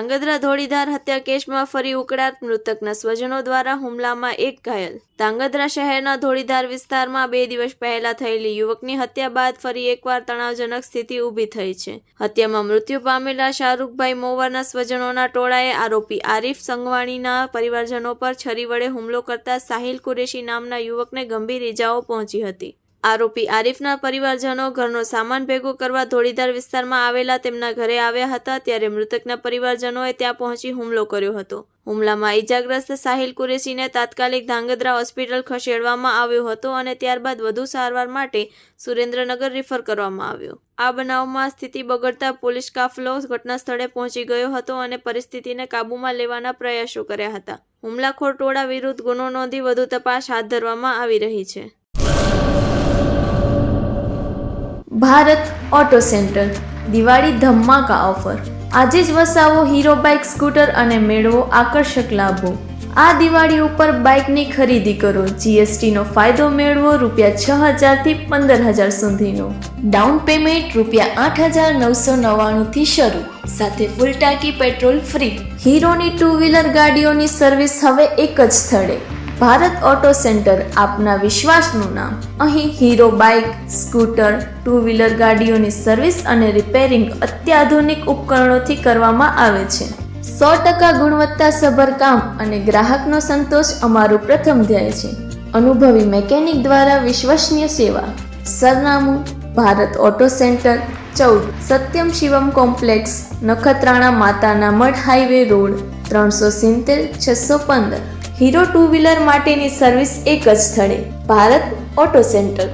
ધાંગધ્રા ધોળીધાર હત્યા કેસમાં ફરી ઉકળાટ, મૃતકના સ્વજનો દ્વારા હુમલામાં એક ઘાયલ. ધાંગધ્રા શહેરના ધોળીધાર વિસ્તારમાં બે દિવસ પહેલા થયેલી યુવકની હત્યા બાદ ફરી એકવાર તણાવજનક સ્થિતિ ઊભી થઈ છે. હત્યામાં મૃત્યુ પામેલા શાહરૂખભાઈ મોવરના સ્વજનોના ટોળાએ આરોપી આરીફ સંગવાણીના પરિવારજનો પર છરી વડે હુમલો કરતા સાહિલ કુરેશી નામના યુવકને ગંભીર ઇજાઓ પહોંચી હતી. આરોપી આરીફના પરિવારજનો ઘરનો સામાન ભેગો કરવા ધોળીધાર વિસ્તારમાં આવેલા તેમના ઘરે આવ્યા હતા ત્યારે મૃતકના પરિવારજનોએ ત્યાં પહોંચી હુમલો કર્યો હતો. હુમલામાં ઈજાગ્રસ્ત સાહિલ કુરેશીને તાત્કાલિક ધાંગધ્રા હોસ્પિટલ ખસેડવામાં આવ્યો હતો અને ત્યારબાદ વધુ સારવાર માટે સુરેન્દ્રનગર રિફર કરવામાં આવ્યો. આ બનાવમાં સ્થિતિ બગડતા પોલીસ કાફલો ઘટના સ્થળે પહોંચી ગયો હતો અને પરિસ્થિતિને કાબૂમાં લેવાના પ્રયાસો કર્યા હતા. હુમલાખોર ટોળા વિરુદ્ધ ગુનો નોંધી વધુ તપાસ હાથ ધરવામાં આવી રહી છે. ભારત ઓટો સેન્ટર, દિવાળી ધમાકા ઓફર. આજે જ વસાવો હીરો બાઇક, સ્કૂટર અને મેળવો આકર્ષક લાભો. આ દિવાળી ઉપર બાઇકની ખરીદી કરો. જીએસટીનો ફાયદો મેળવો રૂપિયા છ હજારથી પંદર હજાર સુધીનો. ડાઉન પેમેન્ટ રૂપિયા આઠ હજાર નવસો નવ્વાણુંથી શરૂ. સાથે ફૂલ ટાંકી પેટ્રોલ ફ્રી. હીરોની ટુ વ્હીલર ગાડીઓની સર્વિસ હવે એક જ સ્થળે. ભારત ઓટો સેન્ટર આપના વિશ્વાસનું નામ. અહીં Hero bike, scooter two wheeler ગાડીઓની service અને રિપેરિંગ અત્યાધુનિક ઉપકરણોથી કરવામાં આવે છે. સો ટકા ગુણવત્તાસભર કામ અને ગ્રાહકનો સંતોષ અમારું પ્રથમ ધ્યેય છે. અનુભવી મેકેનિક દ્વારા વિશ્વસનીય સેવા. સરનામું, ભારત ઓટો સેન્ટર, ચૌદ, સત્યમ શિવમ કોમ્પ્લેક્સ, નખત્રાણા માતાના મઠ હાઈવે રોડ, ત્રણસો સિત્તેર, છસો પંદર. હીરો ટુ વ્હીલર માટેની સર્વિસ એક જ સ્થળે ભારત ઓટો સેન્ટર.